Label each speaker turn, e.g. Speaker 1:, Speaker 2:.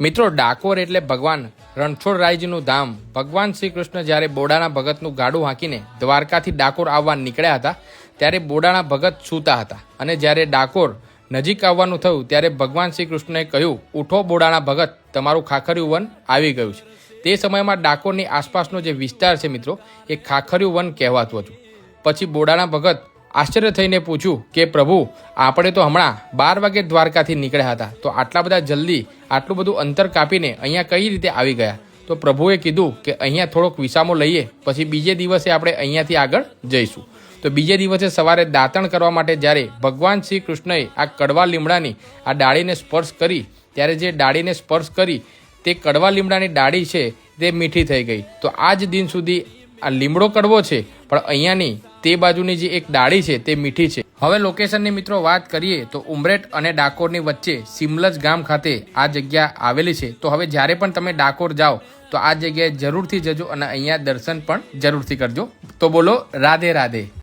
Speaker 1: મિત્રો, ડાકોર એટલે ભગવાન રણછોડરાયજીનું ધામ. ભગવાન શ્રી કૃષ્ણ જ્યારે બોડાના ભગતનું ગાડું હાંકીને દ્વારકાથી ડાકોર આવવા નીકળ્યા હતા, ત્યારે બોડાના ભગત સૂતા હતા. અને જ્યારે ડાકોર નજીક આવવાનું થયું, ત્યારે ભગવાન શ્રી કૃષ્ણએ કહ્યું, ઉઠો બોડાના ભગત, તમારું ખાખર્યું વન આવી ગયું છે. તે સમયમાં ડાકોરની આસપાસનો જે વિસ્તાર છે મિત્રો, એ ખાખર્યું વન કહેવાતું હતું. પછી બોડાના ભગત આશ્ચર્ય થઈને પૂછ્યું કે, પ્રભુ, આપણે તો હમણાં બાર વાગે દ્વારકાથી નીકળ્યા હતા. તો આટલા બધા જલ્દી આટલું બધું અંતર કાપીને અહીંયા કઈ રીતે આવી ગયા? તો પ્રભુએ કીધું કે, અહીંયા થોડોક વિસામો લઈએ, પછી બીજે દિવસે આપણે અહીંયાથી આગળ જઈશું. તો બીજે દિવસે સવારે દાંતણ કરવા માટે જ્યારે ભગવાન શ્રી કૃષ્ણએ આ કડવા લીમડાની આ ડાળીને સ્પર્શ કરી, ત્યારે જે ડાળીને સ્પર્શ કરી, તે કડવા લીમડાની ડાળી છે તે મીઠી થઈ ગઈ. તો આજ દિન સુધી આ લીમડો કડવો છે, પણ અહીંયાની તે બાજુની જે એક ડાળી છે તે મીઠી છે. હવે લોકેશનની મિત્રો વાત કરીએ તો ઉમરેટ અને ડાકોરની વચ્ચે સિમલજ ગામ ખાતે આ જગ્યા આવેલી છે. તો હવે જ્યારે પણ તમે ડાકોર જાઓ, તો આ જગ્યાએ જરૂરથી જજો અને અહીંયા દર્શન પણ જરૂરથી કરજો. તો બોલો રાધે રાધે.